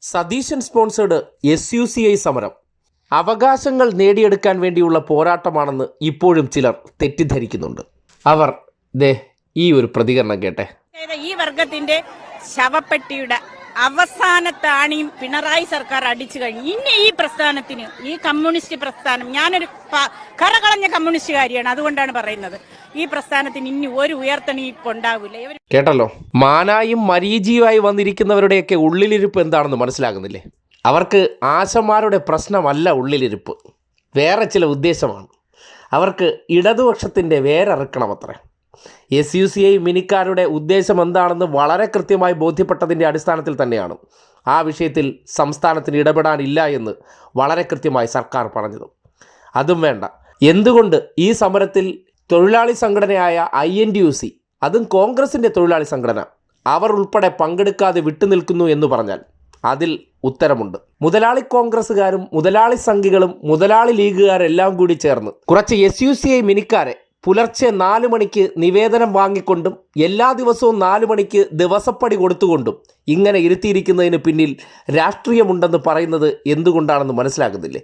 Satheesan sponsored S U C I സമരം. അവകാശങ്ങൾ നേടിയെടുക്കാൻ വേണ്ടിയുള്ള പോരാട്ടമാണെന്ന് ഇപ്പോഴും ചിലർ തെറ്റിദ്ധരിക്കുന്നുണ്ട്. അവർ ദേ ഈ ഒരു പ്രതികരണം കേട്ടെ. ഈ വർഗത്തിന്റെ ശവപ്പെട്ടിയുടെ അവസാനത്തെ ആണിയും പിണറായി സർക്കാർ അടിച്ചു കഴിഞ്ഞു. ഇനി ഈ പ്രസ്ഥാനത്തിന് ഈ കമ്മ്യൂണിസ്റ്റ് പ്രസ്ഥാനം ഞാനൊരു കറകളഞ്ഞ കമ്മ്യൂണിസ്റ്റുകാരിയാണ് അതുകൊണ്ടാണ് പറയുന്നത്. ഈ പ്രസ്ഥാനത്തിന് ഇനി ഒരു ഉയർത്തെണീപ്പ് ഉണ്ടാവില്ല കേട്ടല്ലോ? മാനായും മരീചിയുമായി വന്നിരിക്കുന്നവരുടെയൊക്കെ ഉള്ളിലിരിപ്പ് എന്താണെന്ന് മനസ്സിലാകുന്നില്ലേ? അവർക്ക് ആശമാരുടെ പ്രശ്നമല്ല ഉള്ളിലിരിപ്പ്. വേറെ ചില ഉദ്ദേശമാണ്. അവർക്ക് ഇടതുപക്ഷത്തിന്റെ വേരറുക്കണമത്രേ. എസ് യു സി ഐ മിനിക്കാരുടെ ഉദ്ദേശം എന്താണെന്ന് വളരെ കൃത്യമായി ബോധ്യപ്പെട്ടതിന്റെ അടിസ്ഥാനത്തിൽ തന്നെയാണ്. ആ വിഷയത്തിൽ സംസ്ഥാനത്തിന് ഇടപെടാനില്ല എന്ന് വളരെ കൃത്യമായി സർക്കാർ പറഞ്ഞത്. അതും വേണ്ട. എന്തുകൊണ്ട് ഈ സമരത്തിൽ തൊഴിലാളി സംഘടനയായ I N D U C അതും കോൺഗ്രസിന്റെ തൊഴിലാളി സംഘടന അവർ ഉൾപ്പെടെ പങ്കെടുക്കാതെ വിട്ടുനിൽക്കുന്നു എന്ന് പറഞ്ഞാൽ അതിൽ ഉത്തരമുണ്ട്. മുതലാളി കോൺഗ്രസ്സുകാരും മുതലാളി സംഘികളും മുതലാളി ലീഗുകാരെല്ലാം കൂടി ചേർന്ന് കുറച്ച് എസ് യു സി ഐ മിനിക്കാരെ പുലർച്ചെ നാല് മണിക്ക് നിവേദനം വാങ്ങിക്കൊണ്ടും എല്ലാ ദിവസവും നാല് മണിക്ക് ദിവസപ്പടി കൊടുത്തുകൊണ്ടും ഇങ്ങനെ ഇരുത്തിയിരിക്കുന്നതിന് പിന്നിൽ രാഷ്ട്രീയമുണ്ടെന്ന് പറയുന്നത് എന്തുകൊണ്ടാണെന്ന് മനസ്സിലാകുന്നില്ലേ?